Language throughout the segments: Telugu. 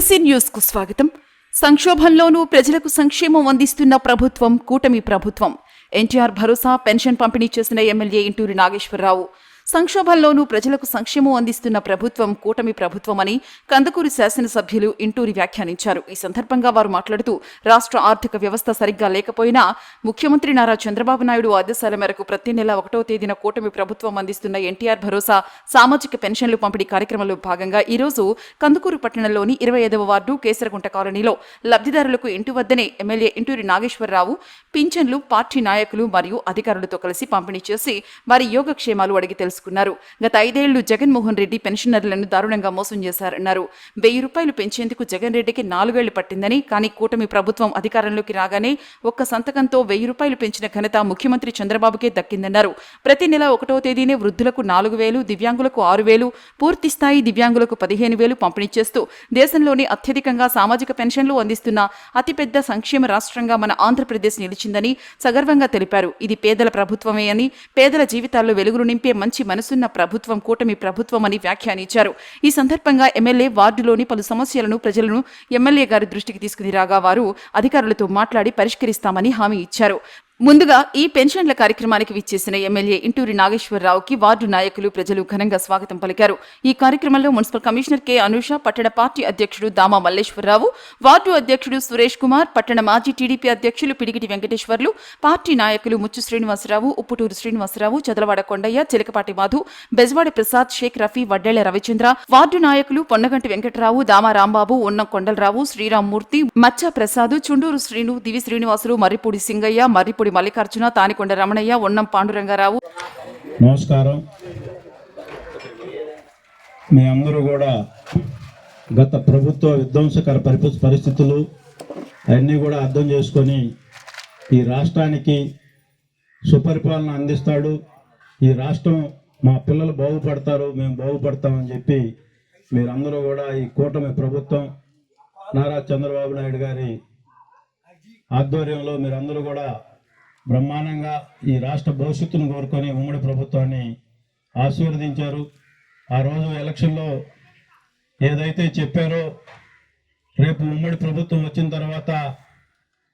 తులసి న్యూస్కు స్వాగతం. సంక్షోభంలోనూ ప్రజలకు సంక్షేమం అందిస్తున్న ప్రభుత్వం కూటమి ప్రభుత్వం. ఎన్టీఆర్ భరోసా పెన్షన్ పంపిణీ చేసిన ఎమ్మెల్యే ఇంటూరి నాగేశ్వరరావు. సంక్షోభంలోనూ ప్రజలకు సంక్షేమం అందిస్తున్న ప్రభుత్వం కూటమి ప్రభుత్వమని కందుకూరు శాసనసభ్యులు ఇంటూరి వ్యాఖ్యానించారు. ఈ సందర్భంగా వారు మాట్లాడుతూ రాష్ట్ర ఆర్థిక వ్యవస్థ సరిగ్గా లేకపోయినా ముఖ్యమంత్రి నారా చంద్రబాబు నాయుడు ఆదేశాల మేరకు ప్రతి నెల ఒకటో తేదీన కూటమి ప్రభుత్వం అందిస్తున్న ఎన్టీఆర్ భరోసా సామాజిక పెన్షన్లు పంపిణీ కార్యక్రమంలో భాగంగా ఈ రోజు కందుకూరు పట్టణంలోని ఇరవై ఐదవ వార్డు కేసరగుంట కాలనీలో లబ్ధిదారులకు ఇంటి వద్దనే ఎమ్మెల్యే ఇంటూరి నాగేశ్వరరావు పింఛన్లు పార్టీ నాయకులు మరియు అధికారులతో కలిసి పంపిణీ చేసి వారి యోగక్షేమాలు అడిగి తెలుసు తెలుసుకున్నారు గత ఐదేళ్ళు జగన్మోహన్ రెడ్డి పెన్షనర్లను దారుణంగా మోసం చేశారన్నారు. వెయ్యి రూపాయలు పెంచేందుకు జగన్ రెడ్డికి నాలుగేళ్ళు పట్టిందని కానీ కూటమి ప్రభుత్వం అధికారంలోకి రాగానే ఒక్క సంతకంతో వెయ్యి రూపాయలు పెంచిన ఘనత ముఖ్యమంత్రి చంద్రబాబుకే దక్కిందన్నారు. ప్రతి నెల ఒకటో తేదీనే వృద్ధులకు నాలుగు వేలు దివ్యాంగులకు ఆరు వేలు పూర్తి స్థాయి దివ్యాంగులకు పదిహేను వేలు పంపిణీ చేస్తూ దేశంలోనే అత్యధికంగా సామాజిక పెన్షన్లు అందిస్తున్న అతిపెద్ద సంక్షేమ రాష్ట్రంగా మన ఆంధ్రప్రదేశ్ నిలిచిందని సగర్వంగా తెలిపారు. ఇది పేదల ప్రభుత్వమే అని పేదల జీవితాల్లో వెలుగులు నింపే మంచి మనసున్న ప్రభుత్వం కూటమి ప్రభుత్వం అని వ్యాఖ్యానించారు ఈ సందర్భంగా ఎమ్మెల్యే వార్డులోని పలు సమస్యలను ప్రజలను ఎమ్మెల్యే గారి దృష్టికి తీసుకుని రాగా వారు అధికారులతో మాట్లాడి పరిష్కరిస్తామని హామీ ఇచ్చారు. ముందుగా ఈ పెన్షన్ల కార్యక్రమానికి విచ్చేసిన ఎమ్మెల్యే ఇంటూరి నాగేశ్వరరావుకి వార్డు నాయకులు ప్రజలు ఘనంగా స్వాగతం పలికారు. ఈ కార్యక్రమంలో మున్సిపల్ కమిషనర్ కె. అనూష పట్టణ పార్టీ అధ్యక్షుడు దామా మల్లేశ్వరరావు వార్డు అధ్యక్షుడు సురేష్ కుమార్ పట్టణ మాజీ టీడీపీ అధ్యక్షులు పిడిగిటి వెంకటేశ్వర్లు పార్టీ నాయకులు ముచ్చు శ్రీనివాసరావు ఉప్పుటూరు శ్రీనివాసరావు చదలవాడ కొండయ్య చిలకపాటి మాధు బెజవాడ ప్రసాద్ షేక్ రఫీ వడ్డేళ్ళ రవిచంద్ర వార్డు నాయకులు పొన్నగంటి వెంకటరావు దామా రాంబాబు ఉన్న కొండలరావు శ్రీరామ్మూర్తి మచ్చ ప్రసాద్ చుండూరు శ్రీను దివి శ్రీనివాసులు మర్రిపూడి సింగయ్య మర్రిపూడి మల్లికార్జున తానికొండ రమణయ్య ఉన్నం పాండురంగారావు. నమస్కారం. మీ అందరూ కూడా గత ప్రభుత్వ విధ్వంసకర పరిప పరిస్థితులు అవన్నీ కూడా అర్థం చేసుకొని ఈ రాష్ట్రానికి సుపరిపాలన అందిస్తాడు. ఈ రాష్ట్రం మా పిల్లలు బాగుపడతారు మేము బాగుపడతామని చెప్పి మీరందరూ కూడా ఈ కూటమి ప్రభుత్వం నారా చంద్రబాబు నాయుడు గారి ఆధ్వర్యంలో మీరందరూ కూడా బ్రహ్మాండంగా ఈ రాష్ట్ర భవిష్యత్తును కోరుకొని ఉమ్మడి ప్రభుత్వాన్ని ఆశీర్వదించారు. ఆ రోజు ఎలక్షన్లో ఏదైతే చెప్పారో రేపు ఉమ్మడి ప్రభుత్వం వచ్చిన తర్వాత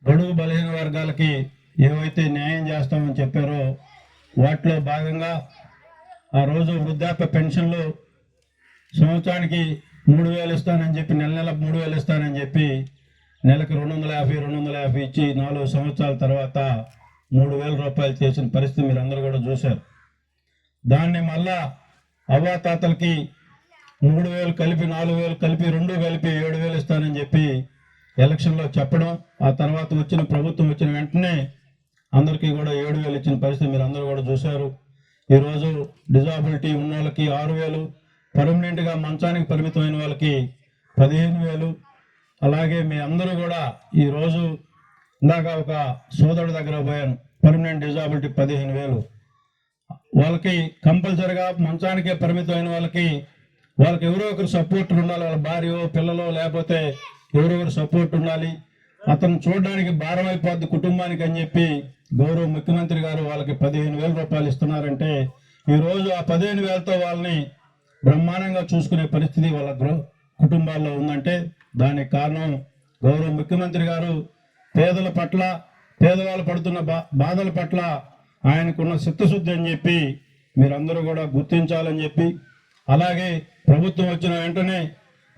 గడువు బలహీన వర్గాలకి ఏవైతే న్యాయం చేస్తామని చెప్పారో వాటిలో భాగంగా ఆ రోజు వృద్ధాప్య పెన్షన్లు సంవత్సరానికి మూడు వేలు ఇస్తానని చెప్పి నెల నెల మూడు వేలు ఇస్తానని చెప్పి నెలకు రెండు వందల యాభై రెండు వందల యాభై ఇచ్చి నాలుగు సంవత్సరాల తర్వాత మూడు వేల రూపాయలు చేసిన పరిస్థితి మీరు అందరూ కూడా చూశారు. దాన్ని మళ్ళా అవ్వాతాతలకి మూడు వేలు కలిపి నాలుగు వేలు కలిపి రెండు కలిపి ఏడు వేలు ఇస్తానని చెప్పి ఎలక్షన్లో చెప్పడం ఆ తర్వాత వచ్చిన ప్రభుత్వం వచ్చిన వెంటనే అందరికీ కూడా ఏడు వేలు ఇచ్చిన పరిస్థితి మీరు అందరూ కూడా చూశారు. ఈరోజు డిజాబిలిటీ ఉన్న వాళ్ళకి ఆరు వేలు పర్మనెంట్గా మంచానికి పరిమితమైన వాళ్ళకి పదిహేను వేలు అలాగే మీ అందరూ కూడా ఈరోజు ఇందాక ఒక సోదరుడి దగ్గర పోయాను. పర్మనెంట్ డిజాబిలిటీ పదిహేను వేలు. వాళ్ళకి కంపల్సరిగా మంచానికే పరిమితమైన వాళ్ళకి వాళ్ళకి ఎవరో ఒకరు సపోర్ట్ ఉండాలి. వాళ్ళ భార్యో పిల్లలో లేకపోతే ఎవరో ఒకరు సపోర్ట్ ఉండాలి. అతను చూడడానికి భారం అయిపోద్ది కుటుంబానికి అని చెప్పి గౌరవ ముఖ్యమంత్రి గారు వాళ్ళకి పదిహేను వేల రూపాయలు ఇస్తున్నారంటే ఈరోజు ఆ పదిహేను వేలతో వాళ్ళని బ్రహ్మాండంగా చూసుకునే పరిస్థితి వాళ్ళ గృహ కుటుంబాల్లో ఉందంటే దానికి కారణం గౌరవ ముఖ్యమంత్రి గారు పేదల పట్ల పేదవాళ్ళు పడుతున్న బా బాధల పట్ల ఆయనకున్న చిత్తశుద్ధి అని చెప్పి మీరందరూ కూడా గుర్తించాలని చెప్పి అలాగే ప్రభుత్వం వచ్చిన వెంటనే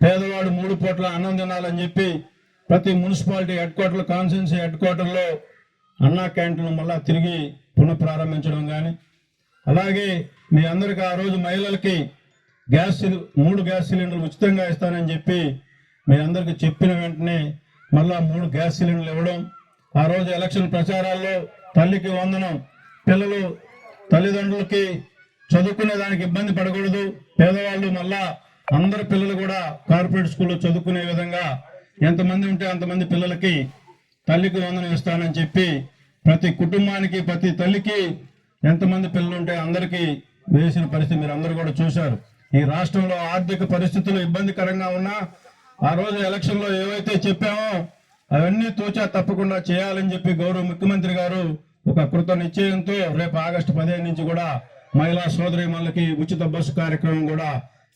పేదవాడు మూడు పూట్ల అన్నం తినాలని చెప్పి ప్రతి municipality head quarter constituency head క్వార్టర్లో అన్నా క్యాంటీన్ మళ్ళా తిరిగి పునఃప్రారంభించడం కానీ అలాగే మీ అందరికీ ఆ రోజు మహిళలకి గ్యాస్ సిలి- మూడు గ్యాస్ సిలిండర్లు ఉచితంగా ఇస్తానని చెప్పి మీ అందరికి చెప్పిన వెంటనే మళ్ళా మూడు గ్యాస్ సిలిండర్లు ఇవ్వడం ఆ రోజు ఎలక్షన్ ప్రచారాల్లో తల్లికి వందనం పిల్లలు తల్లిదండ్రులకి చదువుకునే దానికి ఇబ్బంది పడకూడదు. పేదవాళ్ళు మళ్ళా అందరు పిల్లలు కూడా కార్పొరేట్ స్కూల్లో చదువుకునే విధంగా ఎంతమంది ఉంటే అంతమంది పిల్లలకి తల్లికి వందనం ఇస్తానని చెప్పి ప్రతి కుటుంబానికి ప్రతి తల్లికి ఎంతమంది పిల్లలు ఉంటే అందరికీ వేసిన పరిస్థితి మీరు అందరూ కూడా చూశారు. ఈ రాష్ట్రంలో ఆర్థిక పరిస్థితులు ఇబ్బందికరంగా ఉన్నా ఆ రోజు ఎలక్షన్లో ఏవైతే చెప్పామో అవన్నీ తూచా తప్పకుండా చేయాలని చెప్పి గౌరవ ముఖ్యమంత్రి గారు ఒక కృత నిశ్చయంతో రేపు ఆగస్టు పదిహేను నుంచి కూడా మహిళా సోదరి ఉచిత బస్సు కార్యక్రమం కూడా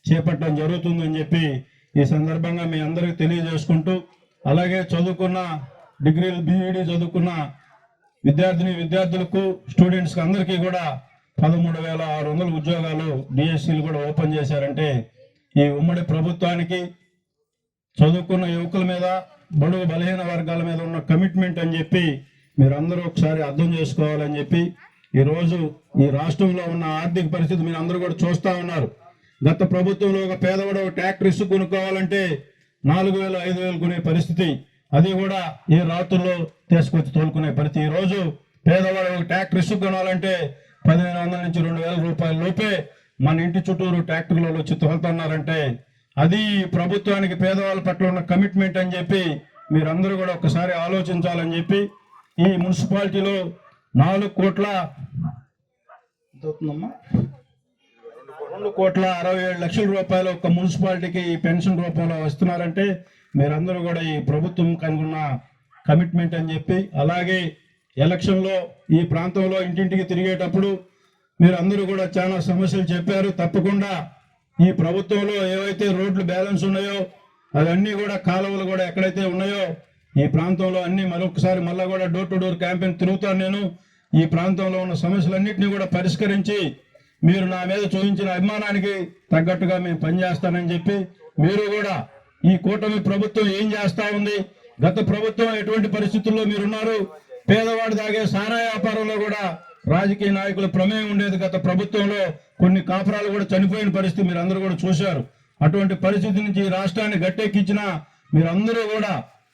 చేపట్టడం జరుగుతుందని చెప్పి ఈ సందర్భంగా మీ అందరికీ తెలియజేసుకుంటూ అలాగే చదువుకున్న డిగ్రీలు బీఈడి చదువుకున్న విద్యార్థిని విద్యార్థులకు స్టూడెంట్స్కి అందరికీ కూడా పదమూడు వేల ఆరు వందల ఉద్యోగాలు డిఎస్సీలు కూడా ఓపెన్ చేశారంటే ఈ ఉమ్మడి ప్రభుత్వానికి చదువుకున్న యువకుల మీద బడుగు బలహీన వర్గాల మీద ఉన్న కమిట్మెంట్ అని చెప్పి మీరందరూ ఒకసారి అర్థం చేసుకోవాలని చెప్పి ఈరోజు ఈ రాష్ట్రంలో ఉన్న ఆర్థిక పరిస్థితి మీరు అందరూ కూడా చూస్తా ఉన్నారు. గత ప్రభుత్వంలో ఒక పేదవాడు ఒక ట్రాక్టర్ ఇసుకు కొనుక్కోవాలంటే నాలుగు వేలు ఐదు వేలు కొనే పరిస్థితి. అది కూడా ఈ రాత్రుల్లో తీసుకొచ్చి తోలుకునే పరిస్థితి. ఈరోజు పేదవాడు ఒక ట్రాక్టర్ ఇసుకు కొనాలంటే పదిహేను వందల నుంచి రెండు వేల రూపాయల లోపే మన ఇంటి చుట్టూరు ట్రాక్టర్లలో వచ్చి తోలుతున్నారంటే అది ప్రభుత్వానికి పేదవాళ్ళ పట్ల ఉన్న కమిట్మెంట్ అని చెప్పి మీరందరూ కూడా ఒకసారి ఆలోచించాలని చెప్పి ఈ మున్సిపాలిటీలో నాలుగు కోట్ల రెండు కోట్ల అరవై ఏడు లక్షల రూపాయలు ఒక మున్సిపాలిటీకి ఈ పెన్షన్ రూపంలో వస్తున్నారంటే మీరందరూ కూడా ఈ ప్రభుత్వం కనుగొన్న కమిట్మెంట్ అని చెప్పి అలాగే ఎలక్షన్లో ఈ ప్రాంతంలో ఇంటింటికి తిరిగేటప్పుడు మీరందరూ కూడా చాలా సమస్యలు చెప్పారు. తప్పకుండా ఈ ప్రభుత్వంలో ఏవైతే రోడ్లు బ్యాలెన్స్ ఉన్నాయో అవన్నీ కూడా కాలువలు కూడా ఎక్కడైతే ఉన్నాయో ఈ ప్రాంతంలో అన్ని మరొకసారి మళ్ళా కూడా డోర్ టు డోర్ క్యాంపెయిన్ తిరుగుతాను నేను. ఈ ప్రాంతంలో ఉన్న సమస్యలన్నింటినీ కూడా పరిష్కరించి మీరు నా మీద చూపించిన అభిమానానికి తగ్గట్టుగా మేము పనిచేస్తానని చెప్పి మీరు కూడా ఈ కూటమి ప్రభుత్వం ఏం చేస్తా ఉంది? గత ప్రభుత్వం ఎటువంటి పరిస్థితుల్లో మీరున్నారు? పేదవాడు తాగే సారా వ్యాపారంలో కూడా రాజకీయ నాయకుల ప్రమేయం ఉండేది గత ప్రభుత్వంలో. కొన్ని కాపురాలు కూడా చనిపోయిన పరిస్థితి మీరు అందరూ కూడా చూశారు. అటువంటి పరిస్థితి నుంచి రాష్ట్రాన్ని గట్టెక్కించిన మీరందరూ కూడా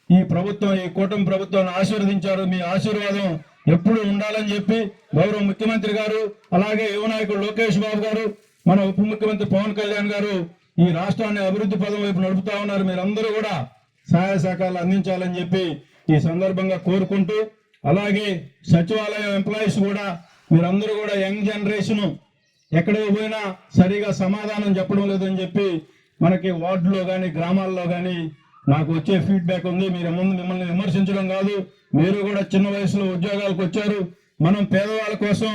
ఈ ప్రభుత్వం ఈ కూటమి ప్రభుత్వాన్ని ఆశీర్వదించారు. మీ ఆశీర్వాదం ఎప్పుడు ఉండాలని చెప్పి గౌరవ ముఖ్యమంత్రి గారు అలాగే యువ నాయకుడు లోకేష్ బాబు గారు మన ఉప ముఖ్యమంత్రి పవన్ కళ్యాణ్ గారు ఈ రాష్ట్రాన్ని అభివృద్ధి పదం వైపు నడుపుతా ఉన్నారు. మీరందరూ కూడా సహాయ సహకారాలు అందించాలని చెప్పి ఈ సందర్భంగా కోరుకుంటూ అలాగే సచివాలయం ఎంప్లాయీస్ కూడా మీరందరూ కూడా యంగ్ జనరేషన్ ఎక్కడికి పోయినా సరిగా సమాధానం చెప్పడం లేదని చెప్పి మనకి వార్డులో కానీ గ్రామాల్లో కానీ నాకు వచ్చే ఫీడ్బ్యాక్ ఉంది. మీరు ముందు మిమ్మల్ని విమర్శించడం కాదు. మీరు కూడా చిన్న వయసులో ఉద్యోగాలకు వచ్చారు. మనం పేదవాళ్ళ కోసం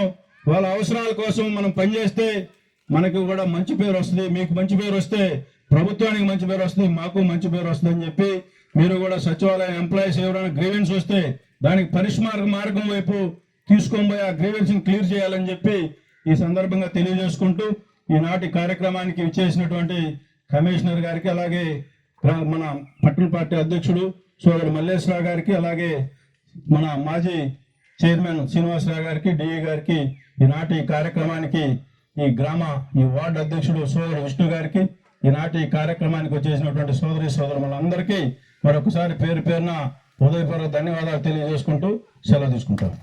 వాళ్ళ అవసరాల కోసం మనం పనిచేస్తే మనకి కూడా మంచి పేరు వస్తుంది. మీకు మంచి పేరు వస్తే ప్రభుత్వానికి మంచి పేరు వస్తుంది. మాకు మంచి పేరు వస్తుంది అని చెప్పి మీరు కూడా సచివాలయం ఎంప్లాయీస్ ఎవరైనా గ్రీవెన్స్ వస్తే దానికి పరిష్మార్గ మార్గం వైపు తీసుకొని పోయి ఆ గ్రీవెన్స్ని క్లియర్ చేయాలని చెప్పి ఈ సందర్భంగా తెలియజేసుకుంటూ ఈనాటి కార్యక్రమానికి విచ్చేసినటువంటి కమిషనర్ గారికి అలాగే మన పట్టణ పార్టీ అధ్యక్షుడు సోదరు మల్లేశ్వరరావు గారికి అలాగే మన మాజీ చైర్మన్ శ్రీనివాసరావు గారికి డిఏ గారికి ఈనాటి కార్యక్రమానికి ఈ గ్రామ ఈ వార్డు అధ్యక్షుడు సోదరు విష్ణు గారికి ఈనాటి ఈ కార్యక్రమానికి వచ్చేసినటువంటి సోదరి సోదరులందరికీ మరొకసారి పేరు పేరున హృదయపూర్వక ధన్యవాదాలు తెలియజేసుకుంటూ సెలవు తీసుకుంటాను.